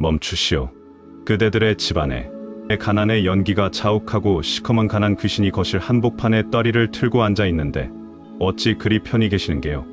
멈추시오. 그대들의 집안에 가난의 연기가 자욱하고 시커먼 가난 귀신이 거실 한복판에 떠리를 틀고 앉아 있는데 어찌 그리 편히 계시는 게요.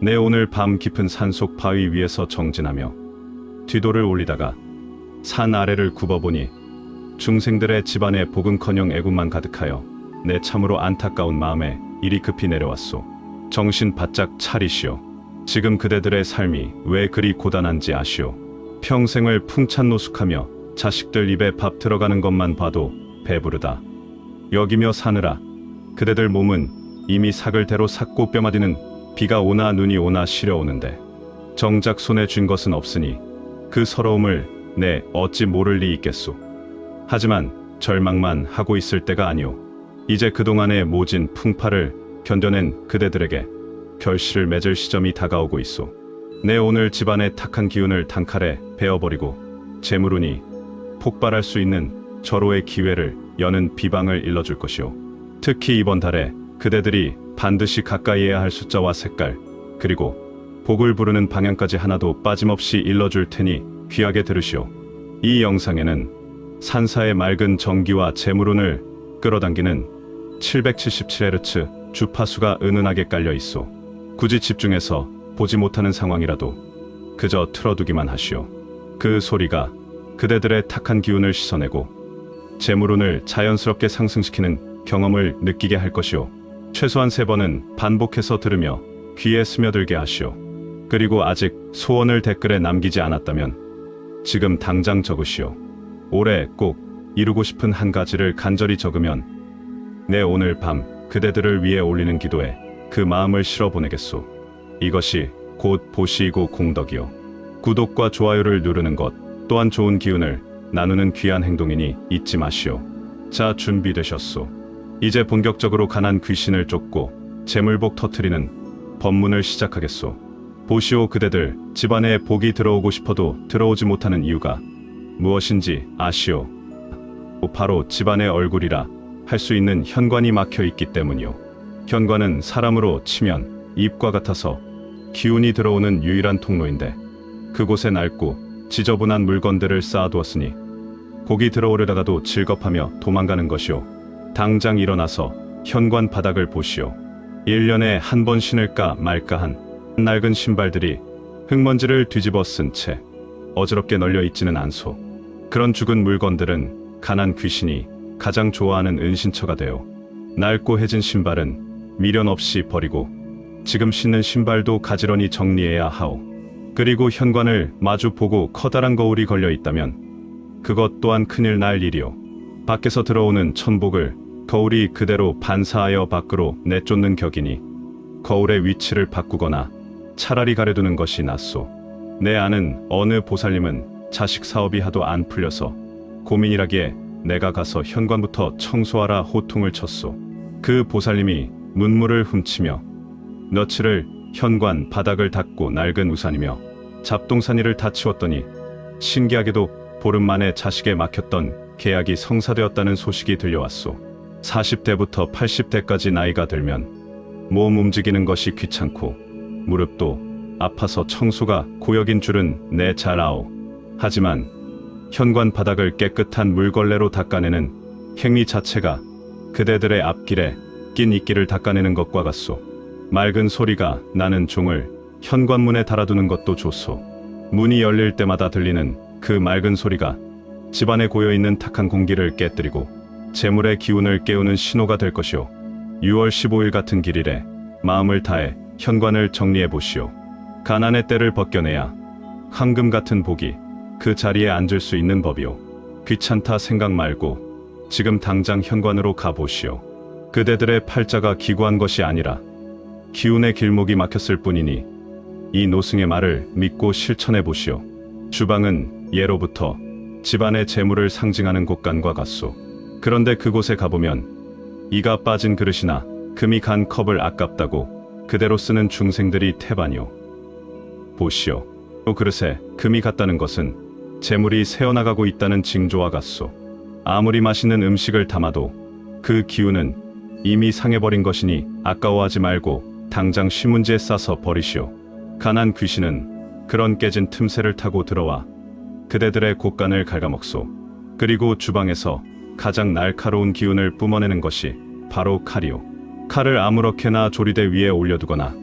내 오늘 밤 깊은 산속 바위 위에서 정진하며 뒤도를 올리다가 산 아래를 굽어보니 중생들의 집안에 복음커녕 애군만 가득하여 내 참으로 안타까운 마음에 이리 급히 내려왔소. 정신 바짝 차리시오. 지금 그대들의 삶이 왜 그리 고단한지 아시오. 평생을 풍찬 노숙하며 자식들 입에 밥 들어가는 것만 봐도 배부르다. 여기며 사느라 그대들 몸은 이미 사글대로 삭고 뼈마디는 비가 오나 눈이 오나 시려오는데 정작 손에 쥔 것은 없으니 그 서러움을 내 어찌 모를 리 있겠소. 하지만 절망만 하고 있을 때가 아니오. 이제 그동안의 모진 풍파를 견뎌낸 그대들에게 결실을 맺을 시점이 다가오고 있소. 내 오늘 집안의 탁한 기운을 단칼에 베어버리고 재물운이 폭발할 수 있는 절호의 기회를 여는 비방을 일러줄 것이오. 특히 이번 달에 그대들이 반드시 가까이 해야 할 숫자와 색깔, 그리고 복을 부르는 방향까지 하나도 빠짐없이 일러줄 테니 귀하게 들으시오. 이 영상에는 산사의 맑은 정기와 재물운을 끌어당기는 777Hz 주파수가 은은하게 깔려 있어 굳이 집중해서 보지 못하는 상황이라도 그저 틀어두기만 하시오. 그 소리가 그대들의 탁한 기운을 씻어내고 재물운을 자연스럽게 상승시키는 경험을 느끼게 할 것이오. 최소한 세 번은 반복해서 들으며 귀에 스며들게 하시오. 그리고 아직 소원을 댓글에 남기지 않았다면 지금 당장 적으시오. 올해 꼭 이루고 싶은 한 가지를 간절히 적으면 내 오늘 밤 그대들을 위해 올리는 기도에 그 마음을 실어 보내겠소. 이것이 곧 보시이고 공덕이요. 구독과 좋아요를 누르는 것 또한 좋은 기운을 나누는 귀한 행동이니 잊지 마시오. 자, 준비되셨소. 이제 본격적으로 가난 귀신을 쫓고 재물복 터트리는 법문을 시작하겠소. 보시오 그대들 집안에 복이 들어오고 싶어도 들어오지 못하는 이유가 무엇인지 아시오. 바로 집안의 얼굴이라 할 수 있는 현관이 막혀 있기 때문이요. 현관은 사람으로 치면 입과 같아서 기운이 들어오는 유일한 통로인데 그곳에 낡고 지저분한 물건들을 쌓아두었으니 곡이 들어오려다가도 질겁하며 도망가는 것이오. 당장 일어나서 현관 바닥을 보시오. 1년에 한 번 신을까 말까 한 낡은 신발들이 흙먼지를 뒤집어 쓴 채 어지럽게 널려 있지는 않소. 그런 죽은 물건들은 가난 귀신이 가장 좋아하는 은신처가 되어 낡고 해진 신발은 미련 없이 버리고 지금 신는 신발도 가지런히 정리해야 하오. 그리고 현관을 마주 보고 커다란 거울이 걸려 있다면 그것 또한 큰일 날 일이오. 밖에서 들어오는 천복을 거울이 그대로 반사하여 밖으로 내쫓는 격이니 거울의 위치를 바꾸거나 차라리 가려두는 것이 낫소. 내 아는 어느 보살님은 자식 사업이 하도 안 풀려서 고민이라기에 내가 가서 현관부터 청소하라 호통을 쳤소. 그 보살님이 문물을 훔치며 며칠을 현관 바닥을 닦고 낡은 우산이며 잡동사니를 다 치웠더니 신기하게도 보름 만에 자식에 막혔던 계약이 성사되었다는 소식이 들려왔소. 40대부터 80대까지 나이가 들면 몸 움직이는 것이 귀찮고 무릎도 아파서 청소가 고역인 줄은 내 잘 아오. 하지만 현관 바닥을 깨끗한 물걸레로 닦아내는 행위 자체가 그대들의 앞길에 낀 이끼를 닦아내는 것과 같소. 맑은 소리가 나는 종을 현관문에 달아두는 것도 좋소. 문이 열릴 때마다 들리는 그 맑은 소리가 집안에 고여있는 탁한 공기를 깨뜨리고 재물의 기운을 깨우는 신호가 될 것이오. 6월 15일 같은 길일에 마음을 다해 현관을 정리해 보시오. 가난의 때를 벗겨내야 황금 같은 복이 그 자리에 앉을 수 있는 법이오. 귀찮다 생각 말고 지금 당장 현관으로 가보시오. 그대들의 팔자가 기구한 것이 아니라 기운의 길목이 막혔을 뿐이니 이 노승의 말을 믿고 실천해 보시오. 주방은 예로부터 집안의 재물을 상징하는 곳간과 같소. 그런데 그곳에 가보면 이가 빠진 그릇이나 금이 간 컵을 아깝다고 그대로 쓰는 중생들이 태반이오. 보시오. 또 그릇에 금이 갔다는 것은 재물이 새어나가고 있다는 징조와 같소. 아무리 맛있는 음식을 담아도 그 기운은 이미 상해버린 것이니 아까워하지 말고 당장 쉬문지에 싸서 버리시오. 가난 귀신은 그런 깨진 틈새를 타고 들어와 그대들의 곳간을 갉아먹소. 그리고 주방에서 가장 날카로운 기운을 뿜어내는 것이 바로 칼이요. 칼을 아무렇게나 조리대 위에 올려두거나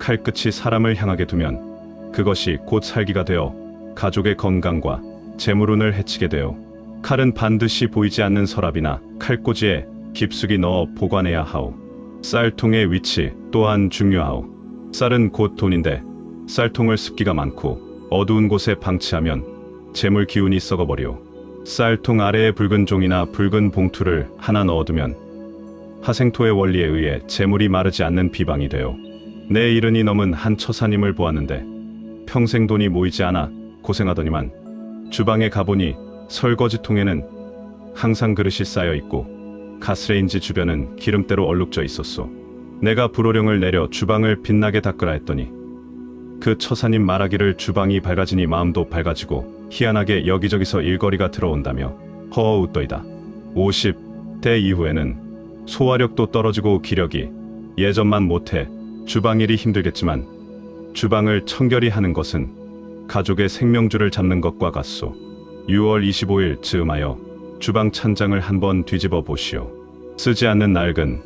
칼끝이 사람을 향하게 두면 그것이 곧 살기가 되어 가족의 건강과 재물운을 해치게 되어 칼은 반드시 보이지 않는 서랍이나 칼꽂이에 깊숙이 넣어 보관해야 하오. 쌀통의 위치 또한 중요하오. 쌀은 곧 돈인데 쌀통을 습기가 많고 어두운 곳에 방치하면 재물 기운이 썩어버려. 쌀통 아래에 붉은 종이나 붉은 봉투를 하나 넣어두면 하생토의 원리에 의해 재물이 마르지 않는 비방이 되어 내 이른이 넘은 한 처사님을 보았는데 평생 돈이 모이지 않아 고생하더니만 주방에 가보니 설거지통에는 항상 그릇이 쌓여 있고 가스레인지 주변은 기름때로 얼룩져 있었소. 내가 불호령을 내려 주방을 빛나게 닦으라 했더니 그 처사님 말하기를 주방이 밝아지니 마음도 밝아지고 희한하게 여기저기서 일거리가 들어온다며 허어 웃더이다. 50대 이후에는 소화력도 떨어지고 기력이 예전만 못해 주방일이 힘들겠지만 주방을 청결히 하는 것은 가족의 생명줄을 잡는 것과 같소. 6월 25일 즈음하여 주방 찬장을 한번 뒤집어 보시오. 쓰지 않는 낡은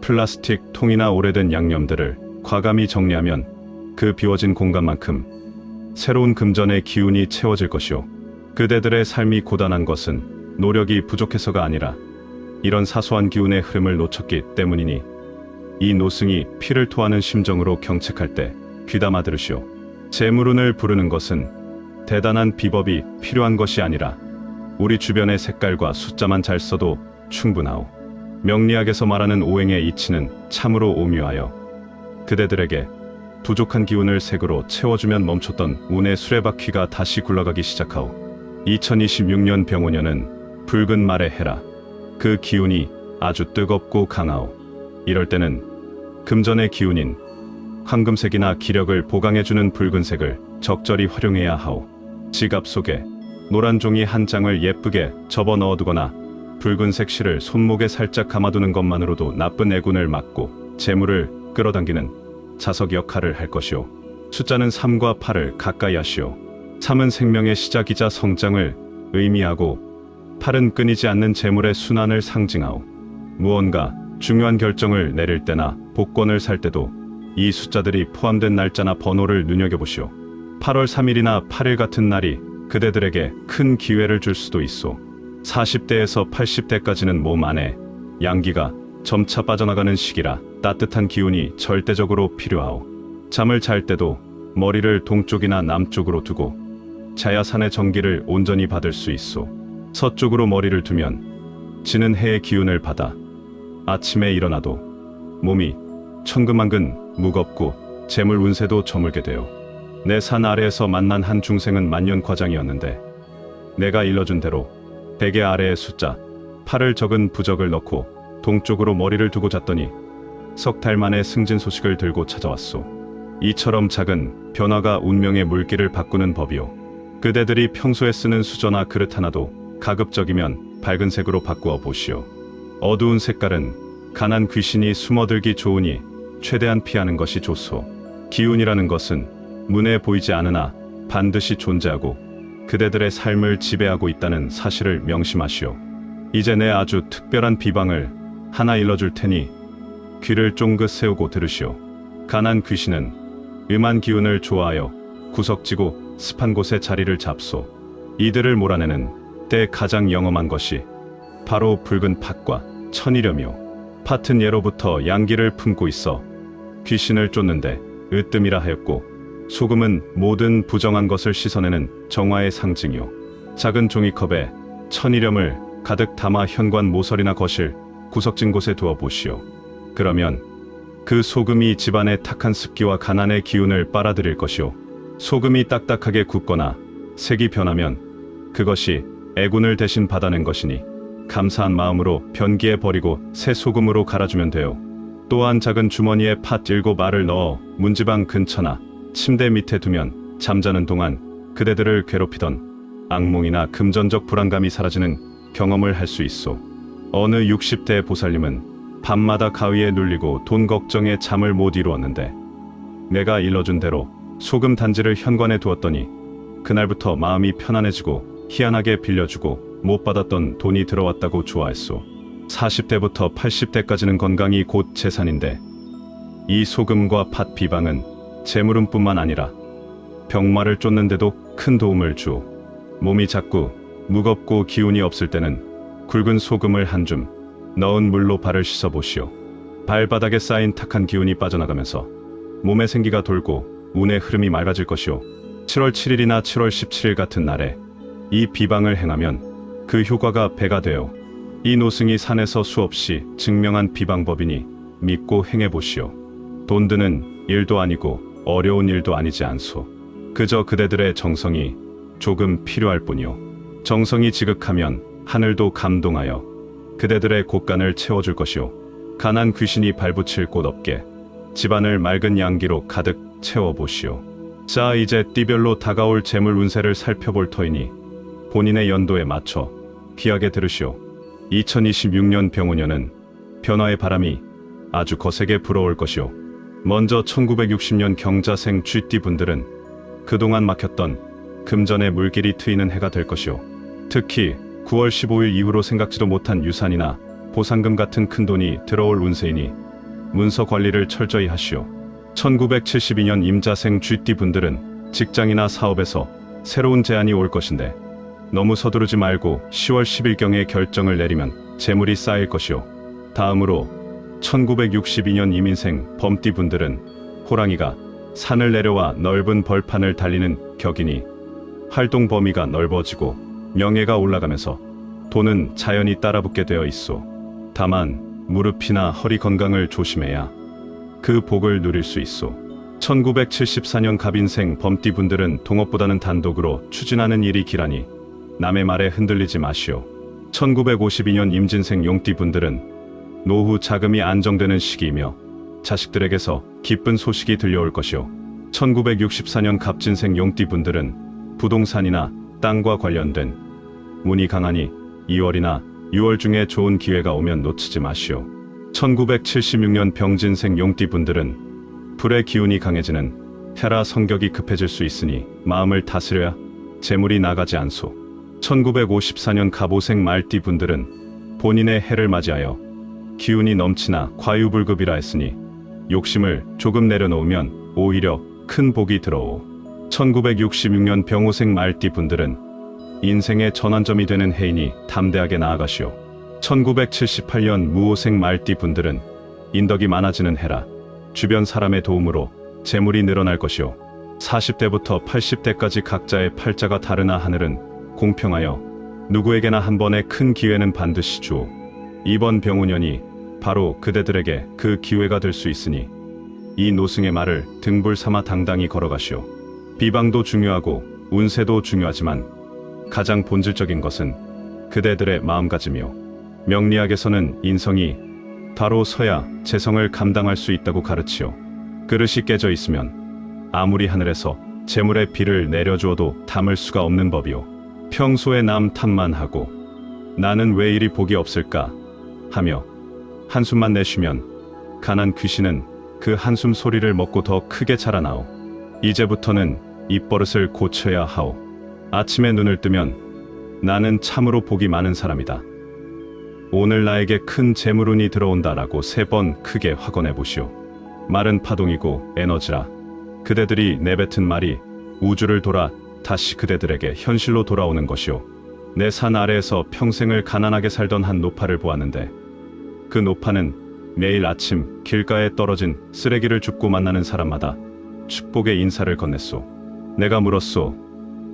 플라스틱 통이나 오래된 양념들을 과감히 정리하면 그 비워진 공간만큼 새로운 금전의 기운이 채워질 것이오. 그대들의 삶이 고단한 것은 노력이 부족해서가 아니라 이런 사소한 기운의 흐름을 놓쳤기 때문이니 이 노승이 피를 토하는 심정으로 경책할 때 귀담아 들으시오. 재물운을 부르는 것은 대단한 비법이 필요한 것이 아니라 우리 주변의 색깔과 숫자만 잘 써도 충분하오. 명리학에서 말하는 오행의 이치는 참으로 오묘하여 그대들에게 부족한 기운을 색으로 채워주면 멈췄던 운의 수레바퀴가 다시 굴러가기 시작하오. 2026년 병오년은 붉은 말의 해라. 그 기운이 아주 뜨겁고 강하오. 이럴 때는 금전의 기운인 황금색이나 기력을 보강해주는 붉은색을 적절히 활용해야 하오. 지갑 속에 노란 종이 한 장을 예쁘게 접어 넣어두거나 붉은색 실을 손목에 살짝 감아두는 것만으로도 나쁜 애군을 막고 재물을 끌어당기는 자석 역할을 할 것이오. 숫자는 3과 8을 가까이 하시오. 3은 생명의 시작이자 성장을 의미하고 8은 끊이지 않는 재물의 순환을 상징하오. 무언가 중요한 결정을 내릴 때나 복권을 살 때도 이 숫자들이 포함된 날짜나 번호를 눈여겨보시오. 8월 3일이나 8일 같은 날이 그대들에게 큰 기회를 줄 수도 있소. 40대에서 80대까지는 몸 안에 양기가 점차 빠져나가는 시기라 따뜻한 기운이 절대적으로 필요하오. 잠을 잘 때도 머리를 동쪽이나 남쪽으로 두고 자야산의 전기를 온전히 받을 수 있소. 서쪽으로 머리를 두면 지는 해의 기운을 받아 아침에 일어나도 몸이 천근만근 무겁고 재물 운세도 저물게 되어 내 산 아래에서 만난 한 중생은 만년 과장이었는데 내가 일러준 대로 베개 아래에 숫자 8을 적은 부적을 넣고 동쪽으로 머리를 두고 잤더니 석 달 만에 승진 소식을 들고 찾아왔소. 이처럼 작은 변화가 운명의 물길을 바꾸는 법이오. 그대들이 평소에 쓰는 수저나 그릇 하나도 가급적이면 밝은 색으로 바꾸어 보시오. 어두운 색깔은 가난 귀신이 숨어들기 좋으니 최대한 피하는 것이 좋소. 기운이라는 것은 눈에 보이지 않으나 반드시 존재하고 그대들의 삶을 지배하고 있다는 사실을 명심하시오. 이제 내 아주 특별한 비방을 하나 일러줄 테니 귀를 쫑긋 세우고 들으시오. 가난 귀신은 음한 기운을 좋아하여 구석지고 습한 곳에 자리를 잡소. 이들을 몰아내는 때 가장 영험한 것이 바로 붉은 팥과 천일염이오. 팥은 예로부터 양기를 품고 있어 귀신을 쫓는데 으뜸이라 하였고 소금은 모든 부정한 것을 씻어내는 정화의 상징이요. 작은 종이컵에 천일염을 가득 담아 현관 모서리나 거실, 구석진 곳에 두어 보시오. 그러면 그 소금이 집안의 탁한 습기와 가난의 기운을 빨아들일 것이오. 소금이 딱딱하게 굳거나 색이 변하면 그것이 애군을 대신 받아낸 것이니 감사한 마음으로 변기에 버리고 새 소금으로 갈아주면 돼요. 또한 작은 주머니에 팥 일곱 알을 넣어 문지방 근처나 침대 밑에 두면 잠자는 동안 그대들을 괴롭히던 악몽이나 금전적 불안감이 사라지는 경험을 할 수 있어. 어느 60대 보살님은 밤마다 가위에 눌리고 돈 걱정에 잠을 못 이루었는데 내가 일러준 대로 소금 단지를 현관에 두었더니 그날부터 마음이 편안해지고 희한하게 빌려주고 못 받았던 돈이 들어왔다고 좋아했소. 40대부터 80대까지는 건강이 곧 재산인데 이 소금과 팥 비방은 재물운뿐만 아니라 병마를 쫓는데도 큰 도움을 주오. 몸이 자꾸 무겁고 기운이 없을 때는 굵은 소금을 한 줌 넣은 물로 발을 씻어 보시오. 발바닥에 쌓인 탁한 기운이 빠져나가면서 몸에 생기가 돌고 운의 흐름이 맑아질 것이오. 7월 7일이나 7월 17일 같은 날에 이 비방을 행하면 그 효과가 배가 되어 이 노승이 산에서 수없이 증명한 비방법이니 믿고 행해 보시오. 돈 드는 일도 아니고 어려운 일도 아니지 않소. 그저 그대들의 정성이 조금 필요할 뿐이오. 정성이 지극하면 하늘도 감동하여 그대들의 곳간을 채워줄 것이오. 가난 귀신이 발붙일 곳 없게 집안을 맑은 양기로 가득 채워보시오. 자, 이제 띠별로 다가올 재물 운세를 살펴볼 터이니 본인의 연도에 맞춰 귀하게 들으시오. 2026년 병원년은 변화의 바람이 아주 거세게 불어올 것이오. 먼저 1960년 경자생 쥐띠 분들은 그동안 막혔던 금전의 물길이 트이는 해가 될 것이오. 특히 9월 15일 이후로 생각지도 못한 유산이나 보상금 같은 큰 돈이 들어올 운세이니 문서 관리를 철저히 하시오. 1972년 임자생 쥐띠 분들은 직장이나 사업에서 새로운 제안이 올 것인데 너무 서두르지 말고 10월 10일경에 결정을 내리면 재물이 쌓일 것이오. 다음으로 1962년 이민생 범띠 분들은 호랑이가 산을 내려와 넓은 벌판을 달리는 격이니 활동 범위가 넓어지고 명예가 올라가면서 돈은 자연히 따라붙게 되어 있소. 다만 무릎이나 허리 건강을 조심해야 그 복을 누릴 수 있소. 1974년 갑인생 범띠 분들은 동업보다는 단독으로 추진하는 일이 기라니 남의 말에 흔들리지 마시오. 1952년 임진생 용띠 분들은 노후 자금이 안정되는 시기이며 자식들에게서 기쁜 소식이 들려올 것이오. 1964년 갑진생 용띠 분들은 부동산이나 땅과 관련된 운이 강하니 2월이나 6월 중에 좋은 기회가 오면 놓치지 마시오. 1976년 병진생 용띠 분들은 불의 기운이 강해지는 헤라 성격이 급해질 수 있으니 마음을 다스려야 재물이 나가지 않소. 1954년 갑오생 말띠 분들은 본인의 해를 맞이하여 기운이 넘치나 과유불급이라 했으니 욕심을 조금 내려놓으면 오히려 큰 복이 들어오. 1966년 병오생 말띠 분들은 인생의 전환점이 되는 해이니 담대하게 나아가시오. 1978년 무오생 말띠 분들은 인덕이 많아지는 해라. 주변 사람의 도움으로 재물이 늘어날 것이오. 40대부터 80대까지 각자의 팔자가 다르나 하늘은 공평하여 누구에게나 한 번의 큰 기회는 반드시 주오. 이번 병우년이 바로 그대들에게 그 기회가 될 수 있으니 이 노승의 말을 등불 삼아 당당히 걸어가시오. 비방도 중요하고 운세도 중요하지만 가장 본질적인 것은 그대들의 마음가짐이오. 명리학에서는 인성이 바로 서야 재성을 감당할 수 있다고 가르치오. 그릇이 깨져 있으면 아무리 하늘에서 재물의 비를 내려주어도 담을 수가 없는 법이오. 평소에 남 탓만 하고 나는 왜 이리 복이 없을까 하며 한숨만 내쉬면 가난 귀신은 그 한숨 소리를 먹고 더 크게 자라나오. 이제부터는 입버릇을 고쳐야 하오. 아침에 눈을 뜨면 나는 참으로 복이 많은 사람이다. 오늘 나에게 큰 재물운이 들어온다라고 세 번 크게 확언해 보시오. 말은 파동이고 에너지라. 그대들이 내뱉은 말이 우주를 돌아 다시 그대들에게 현실로 돌아오는 것이오. 내 산 아래에서 평생을 가난하게 살던 한 노파를 보았는데 그 노파는 매일 아침 길가에 떨어진 쓰레기를 줍고 만나는 사람마다 축복의 인사를 건넸소. 내가 물었소.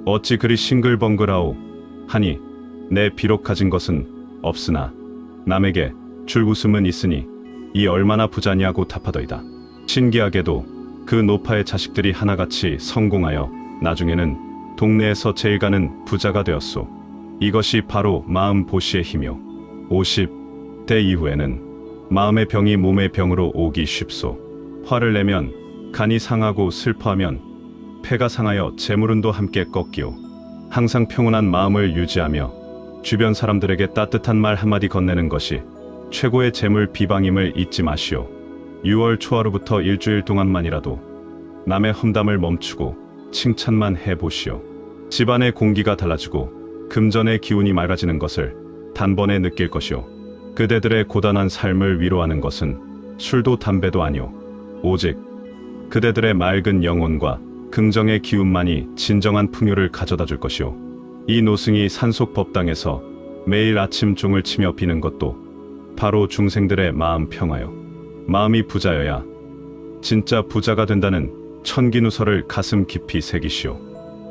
어찌 그리 싱글벙글하오? 하니 내 비록 가진 것은 없으나 남에게 줄 웃음은 있으니 이 얼마나 부자냐고 답하더이다. 신기하게도 그 노파의 자식들이 하나같이 성공하여 나중에는 동네에서 제일 가는 부자가 되었소. 이것이 바로 마음 보시의 힘이오. 50대 이후에는 마음의 병이 몸의 병으로 오기 쉽소. 화를 내면 간이 상하고 슬퍼하면 폐가 상하여 재물운도 함께 꺾이오. 항상 평온한 마음을 유지하며 주변 사람들에게 따뜻한 말 한마디 건네는 것이 최고의 재물 비방임을 잊지 마시오. 6월 초하루부터 일주일 동안만이라도 남의 험담을 멈추고 칭찬만 해보시오. 집안의 공기가 달라지고 금전의 기운이 맑아지는 것을 단번에 느낄 것이요. 그대들의 고단한 삶을 위로하는 것은 술도 담배도 아니오. 오직 그대들의 맑은 영혼과 긍정의 기운만이 진정한 풍요를 가져다 줄 것이오. 이 노승이 산속 법당에서 매일 아침 종을 치며 비는 것도 바로 중생들의 마음 평화요. 마음이 부자여야 진짜 부자가 된다는 천기누설을 가슴 깊이 새기시오.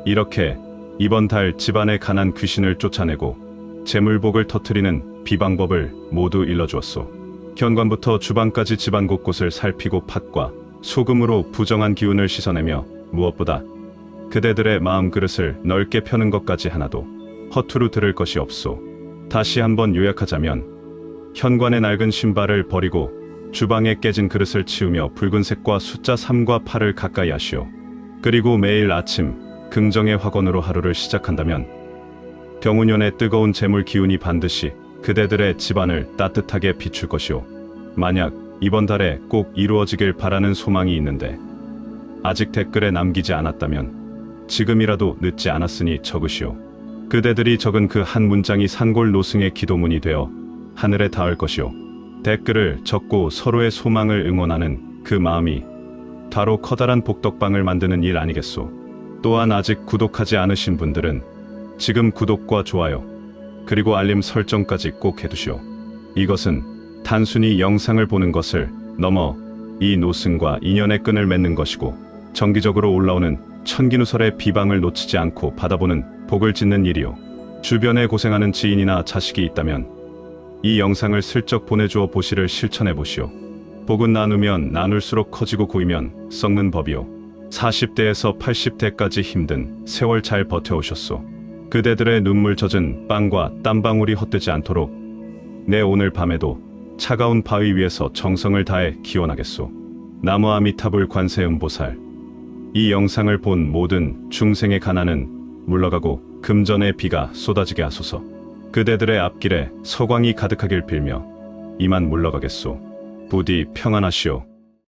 이렇게 이번 달 집안의 가난 귀신을 쫓아내고 재물복을 터트리는 비방법을 모두 일러주었소. 현관부터 주방까지 집안 곳곳을 살피고 팥과 소금으로 부정한 기운을 씻어내며 무엇보다 그대들의 마음 그릇을 넓게 펴는 것까지 하나도 허투루 들을 것이 없소. 다시 한번 요약하자면 현관의 낡은 신발을 버리고 주방에 깨진 그릇을 치우며 붉은색과 숫자 3과 8을 가까이 하시오. 그리고 매일 아침 긍정의 확언으로 하루를 시작한다면 병운년의 뜨거운 재물 기운이 반드시 그대들의 집안을 따뜻하게 비출 것이오. 만약 이번 달에 꼭 이루어지길 바라는 소망이 있는데 아직 댓글에 남기지 않았다면 지금이라도 늦지 않았으니 적으시오. 그대들이 적은 그 한 문장이 산골 노승의 기도문이 되어 하늘에 닿을 것이오. 댓글을 적고 서로의 소망을 응원하는 그 마음이 바로 커다란 복덕방을 만드는 일 아니겠소. 또한 아직 구독하지 않으신 분들은 지금 구독과 좋아요, 그리고 알림 설정까지 꼭 해두시오. 이것은 단순히 영상을 보는 것을 넘어 이 노승과 인연의 끈을 맺는 것이고 정기적으로 올라오는 천기누설의 비방을 놓치지 않고 받아보는 복을 짓는 일이요. 주변에 고생하는 지인이나 자식이 있다면 이 영상을 슬쩍 보내주어 보시를 실천해 보시오. 복은 나누면 나눌수록 커지고 고이면 썩는 법이요. 40대에서 80대까지 힘든 세월 잘 버텨오셨소. 그대들의 눈물 젖은 빵과 땀방울이 헛되지 않도록 내 오늘 밤에도 차가운 바위 위에서 정성을 다해 기원하겠소. 나무 아미타불 관세음보살. 이 영상을 본 모든 중생의 가난은 물러가고 금전의 비가 쏟아지게 하소서. 그대들의 앞길에 서광이 가득하길 빌며 이만 물러가겠소. 부디 평안하시오.